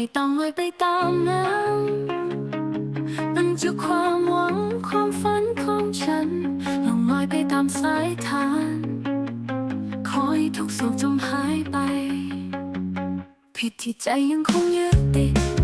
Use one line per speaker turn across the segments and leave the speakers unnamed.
ไม่ต้องลอยไปตามน้ำมันจะความหวังความฝันของฉันลองลอยไปตามสายทานคอยทุกสุขจมหายไป ผิดที่ใจยังคงยึดติด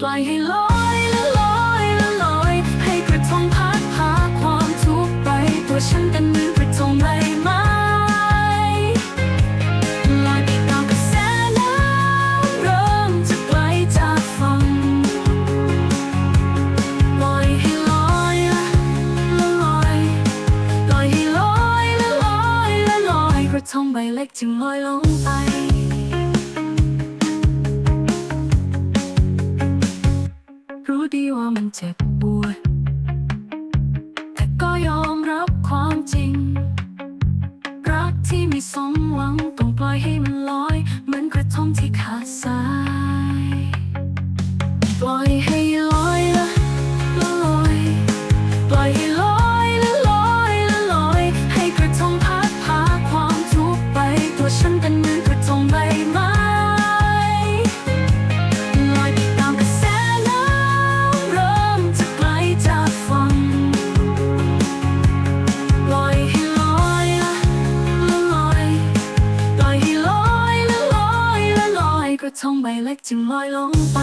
ปล่อยให้ลอยและลอยและลอย ให้กระทงพัดพาความทุกข์ไปตัวฉันเป็นเหมือนกระทงใบไม้ลอยไปตามกระแสน้ำเริ่มจะไกลจากฝั่งปล่อยให้ลอยละละลอยปล่อยให้ลอยและลอยและลอยกระทงใบเล็กจึงลอยลงไป เจ็บปวด แต่ก็ยอมรับความจริง รักที่ไม่สมหวังต้องปล่อยให้มันลอย เหมือนกระทงที่ขาดสาย ปล่อยให้ลอยละละลอย ปล่อยให้ลอยละลอยละลอย ให้กระทงพัดพาความทุกข์ไป ตัวฉันเป็นเหมือนกระทงใบไม้ ท้องใบเล็กจึงลอยลงไป